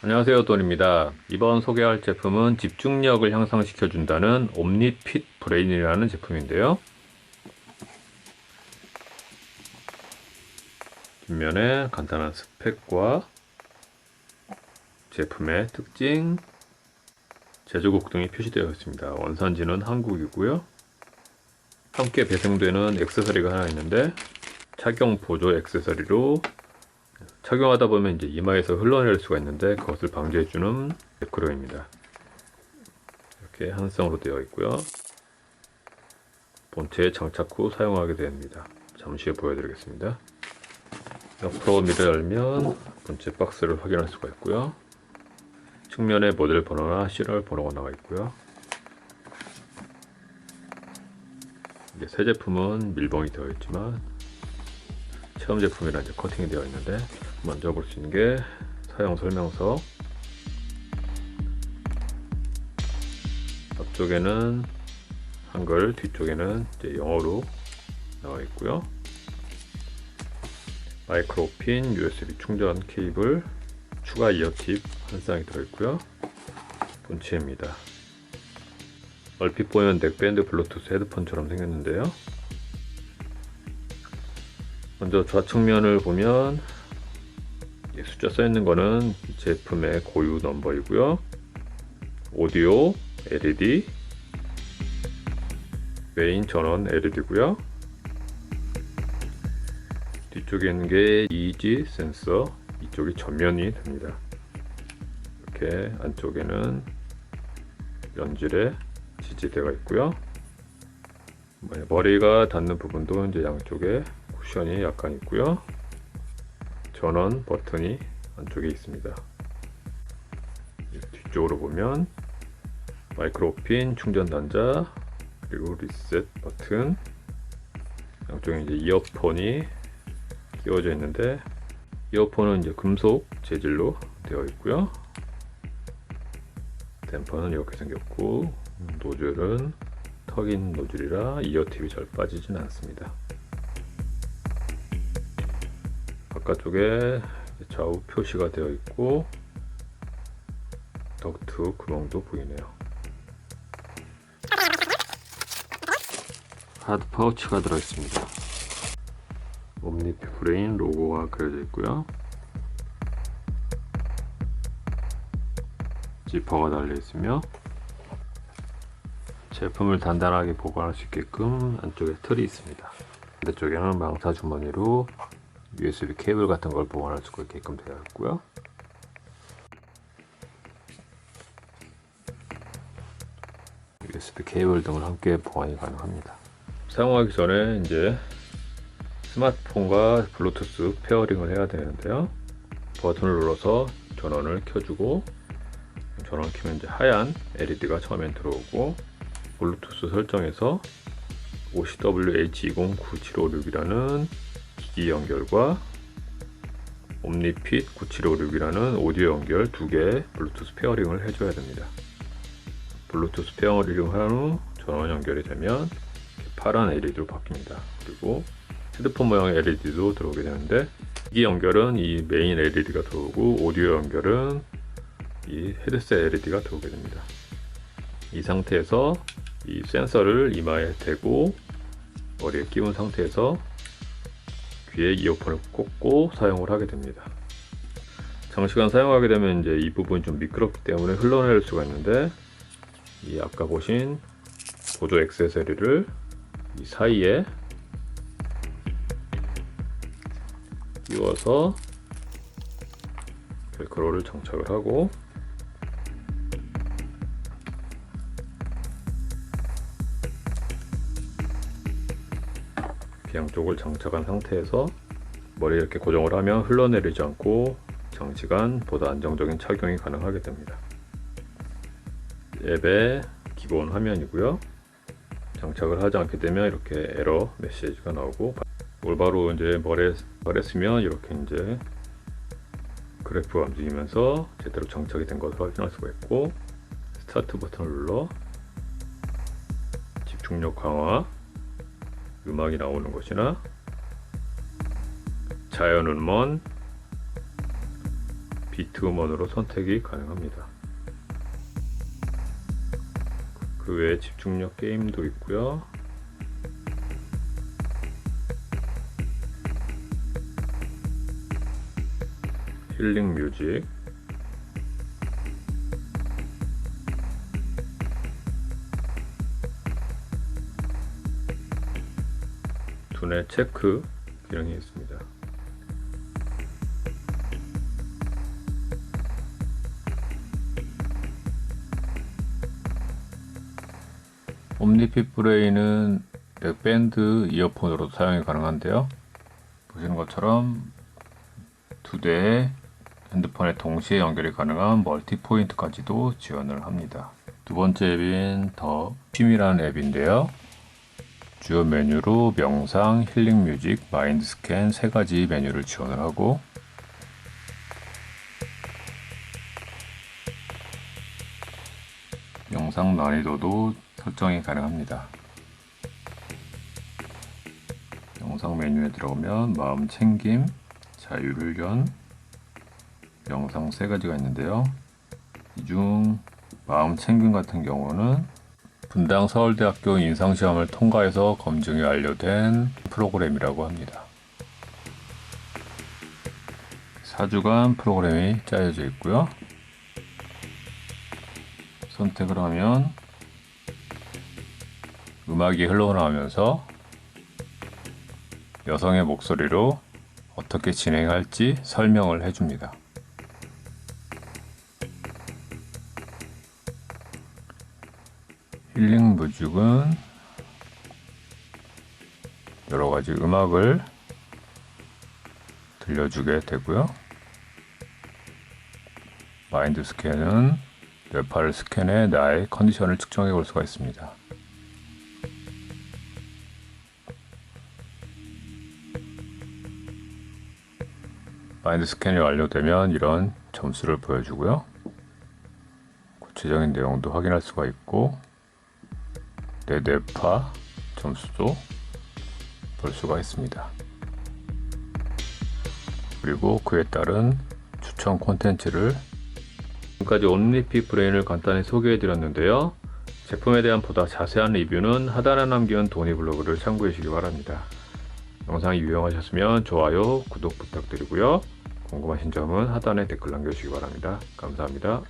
안녕하세요 돈입니다. 이번 소개할 제품은 집중력을 향상시켜 준다는 옴니핏 브레인이라는 제품인데요. 뒷면에 간단한 스펙과 제품의 특징 제조국 등이 표시되어 있습니다. 원산지는 한국이고요. 함께 배송되는 액세서리가 하나 있는데 착용 보조 액세서리로 착용하다 보면 이제 이마에서 흘러내릴 수가 있는데 그것을 방지해주는 매크로입니다. 이렇게 한성으로 되어 있고요. 본체에 장착 후 사용하게 됩니다. 잠시 후에 보여드리겠습니다. 옆으로 밀어 열면 본체 박스를 확인할 수가 있고요. 측면에 모델 번호나 시리얼 번호가 나와 있고요. 이제 새 제품은 밀봉이 되어 있지만 처음 제품이라 이제 커팅이 되어 있는데 먼저 볼 수 있는 게 사용 설명서. 앞쪽에는 한글 뒤쪽에는 이제 영어로 나와 있고요. 마이크로 핀 USB 충전 케이블 추가 이어 팁 한 쌍이 들어있고요. 본체입니다. 얼핏 보면 넥밴드 블루투스 헤드폰처럼 생겼는데요 먼저 좌측면을 보면 이 숫자 써 있는 거는 제품의 고유 넘버이고요. 오디오 LED 메인 전원 LED고요. 뒤쪽에 있는 게 EG 센서 이쪽이 전면이 됩니다. 이렇게 안쪽에는 연질에 지지대가 있고요. 머리가 닿는 부분도 이제 양쪽에 쿠션이 약간 있고요. 전원 버튼이 안쪽에 있습니다. 뒤쪽으로 보면 마이크로핀 충전 단자 그리고 리셋 버튼 양쪽에 이제 이어폰이 끼워져 있는데 이어폰은 이제 금속 재질로 되어 있고요. 댐퍼는 이렇게 생겼고 노즐은 턱인 노즐이라 이어팁이 잘 빠지진 않습니다. 바깥쪽에 좌우 표시가 되어 있고 덕트 구멍도 보이네요. 하드 파우치가 들어있습니다. 옴니피 브레인 로고가 그려져 있고요. 지퍼가 달려 있으며 제품을 단단하게 보관할 수 있게끔 안쪽에 틀이 있습니다. 반대쪽에는 망사 주머니로 USB 케이블 같은 걸 보관할 수 있게끔 되어 있고요. USB 케이블 등을 함께 보관이 가능합니다. 사용하기 전에 이제 스마트폰과 블루투스 페어링을 해야 되는데요. 버튼을 눌러서 전원을 켜주고 전원 켜면 이제 하얀 LED가 처음엔 들어오고 블루투스 설정에서 OCWH20976이라는 기기 연결과 옴니핏 9756이라는 오디오 연결 두 개 블루투스 페어링을 해줘야 됩니다. 블루투스 페어링을 한 후 전원 연결이 되면 파란 LED로 바뀝니다. 그리고 헤드폰 모양의 LED도 들어오게 되는데 기기 연결은 이 메인 LED가 들어오고 오디오 연결은 이 헤드셋 LED가 들어오게 됩니다. 이 상태에서 이 센서를 이마에 대고 머리에 끼운 상태에서 귀에 이어폰을 꽂고 사용을 하게 됩니다. 장시간 사용하게 되면 이제 이 부분이 좀 미끄럽기 때문에 흘러내릴 수가 있는데 이 아까 보신 보조 액세서리를 이 사이에 끼워서 벨크로를 장착을 하고 양쪽을 장착한 상태에서 머리 이렇게 고정을 하면 흘러내리지 않고 장시간 보다 안정적인 착용이 가능하게 됩니다. 앱의 기본 화면이고요. 장착을 하지 않게 되면 이렇게 에러 메시지가 나오고 올바로 이제 머리에 말했으면 이렇게 이제 그래프가 움직이면서 제대로 장착이 된 것을 확인할 수가 있고 스타트 버튼을 눌러 집중력 강화 음악이 나오는 것이나 자연음원 비트음원으로 선택이 가능합니다. 그 외에 집중력 게임도 있고요. 힐링 뮤직 두뇌 체크 기능이 있습니다. 옴니핏 브레인은 넥밴드 이어폰으로 사용이 가능한데요. 보시는 것처럼 두 대의 핸드폰에 동시에 연결이 가능한 멀티 포인트까지도 지원을 합니다. 두 번째 앱인 더 취미라는 앱인데요. 주요 메뉴로 명상, 힐링 뮤직, 마인드 스캔 세 가지 메뉴를 지원을 하고 영상 난이도도 설정이 가능합니다. 영상 메뉴에 들어오면 마음 챙김, 자율훈련, 영상 세 가지가 있는데요. 이 중 마음 챙김 같은 경우는 분당 서울대학교 인상시험을 통과해서 검증이 완료된 프로그램이라고 합니다. 4주간 프로그램이 짜여져 있고요. 선택을 하면 음악이 흘러나오면서 여성의 목소리로 어떻게 진행할지 설명을 해줍니다. 힐링 뮤직은 여러 가지 음악을 들려주게 되고요. 마인드 스캔은 뇌파를 스캔해 나의 컨디션을 측정해 볼 수가 있습니다. 마인드 스캔이 완료되면 이런 점수를 보여주고요. 구체적인 내용도 확인할 수가 있고 내 뇌파 점수도 볼 수가 있습니다. 그리고 그에 따른 추천 콘텐츠를 지금까지 온리피 브레인을 간단히 소개해 드렸는데요. 제품에 대한 보다 자세한 리뷰는 하단에 남긴 도니 블로그를 참고해 주시기 바랍니다. 영상이 유용하셨으면 좋아요, 구독 부탁드리고요. 궁금하신 점은 하단에 댓글 남겨주시기 바랍니다. 감사합니다.